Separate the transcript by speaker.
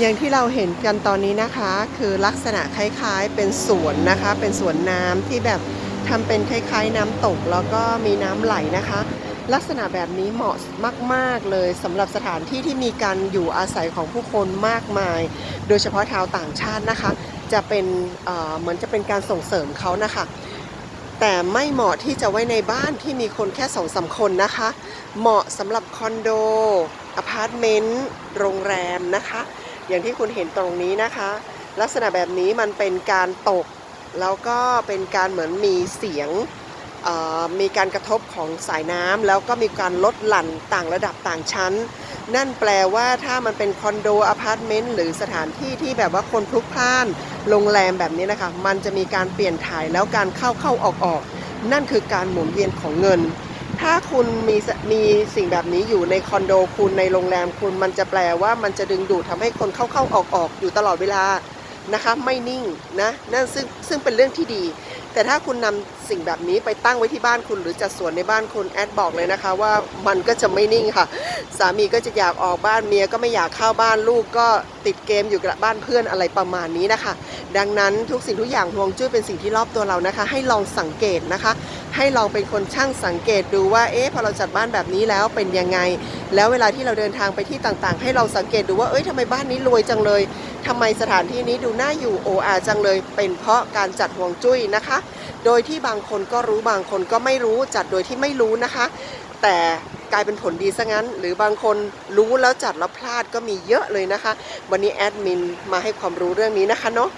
Speaker 1: อย่างที่เราเห็นกันตอนนี้นะคะ คือลักษณะคล้ายๆเป็นสวนนะคะ เป็นสวนน้ำที่แบบทำเป็นคล้ายๆ น้ำตกแล้วก็มีน้ำไหลนะคะ ลักษณะแบบนี้เหมาะมาก ๆ เลยสำหรับสถานที่ที่มีการอยู่อาศัยของผู้คนมากมาย โดยเฉพาะชาวต่างชาตินะคะ จะเป็นเหมือนจะเป็นการส่งเสริมเขานะคะแต่ไม่เหมาะที่จะไว้ในบ้านที่มีคนแค่สองสามคนนะคะ เหมาะสำหรับคอนโด อพาร์ตเมนต์ โรงแรมนะคะ อย่างที่คุณเห็นตรงนี้นะคะ ลักษณะแบบนี้มันเป็นการตก แล้วก็เป็นการเหมือนมีเสียงมีการกระทบของสายน้ำแล้วก็มีการลดหลั่นต่างระดับต่างชั้น นั่นแปลว่าถ้ามันเป็นคอนโดอพาร์ตเมนต์หรือสถานที่ที่แบบว่าคนพลุกพล่านโรงแรมแบบนี้นะคะ มันจะมีการเปลี่ยนถ่ายแล้วการเข้าเข้าออกออกนั่นคือการหมุนเวียนของเงิน ถ้าคุณมีมีสิ่งแบบนี้อยู่ในคอนโดคุณในโรงแรมคุณมันจะแปลว่ามันจะดึงดูดทำให้คนเข้าเข้าออกออกอยู่ตลอดเวลานะคะ ไม่นิ่งนะนั่นซึ่งซึ่งเป็นเรื่องที่ดี แต่ถ้าคุณนำสิ่งแบบนี้ไปตั้งไว้ที่บ้านคุณ หรือจัดสวนในบ้านคุณแอดบอกเลยนะคะ ว่ามันก็จะไม่นิ่งค่ะ สามีก็จะอยากออกบ้านเมียก็ไม่อยากเข้าบ้านลูกก็ติดเกมอยู่กับบ้านเพื่อนอะไรประมาณนี้นะคะ ดังนั้นทุกสิ่งทุกอย่างห่วงจุ้ยเป็นสิ่งที่รอบตัวเรานะคะ ให้ลองสังเกตนะคะ ให้ลองเป็นคนช่างสังเกตดูว่าเอ๊ะพอเราจัดบ้านแบบนี้แล้วเป็นยังไง แล้วเวลาที่เราเดินทางไปที่ต่างๆ ให้เราสังเกตดูว่าเอ้ยทำไมบ้านนี้รวยจังเลย ทำไมสถานที่นี้ดูน่าอยู่โออาจังเลย เป็นเพราะการจัดห่วงจุ้ยนะคะ โดยที่บางคนก็รู้บางคนก็ไม่รู้จัดโดยที่ไม่รู้นะคะ แต่กลายเป็นผลดีซะงั้น หรือบางคนรู้แล้วจัดแล้วพลาดก็มีเยอะเลยนะคะ วันนี้แอดมินมาให้ความรู้เรื่องนี้นะคะเนาะ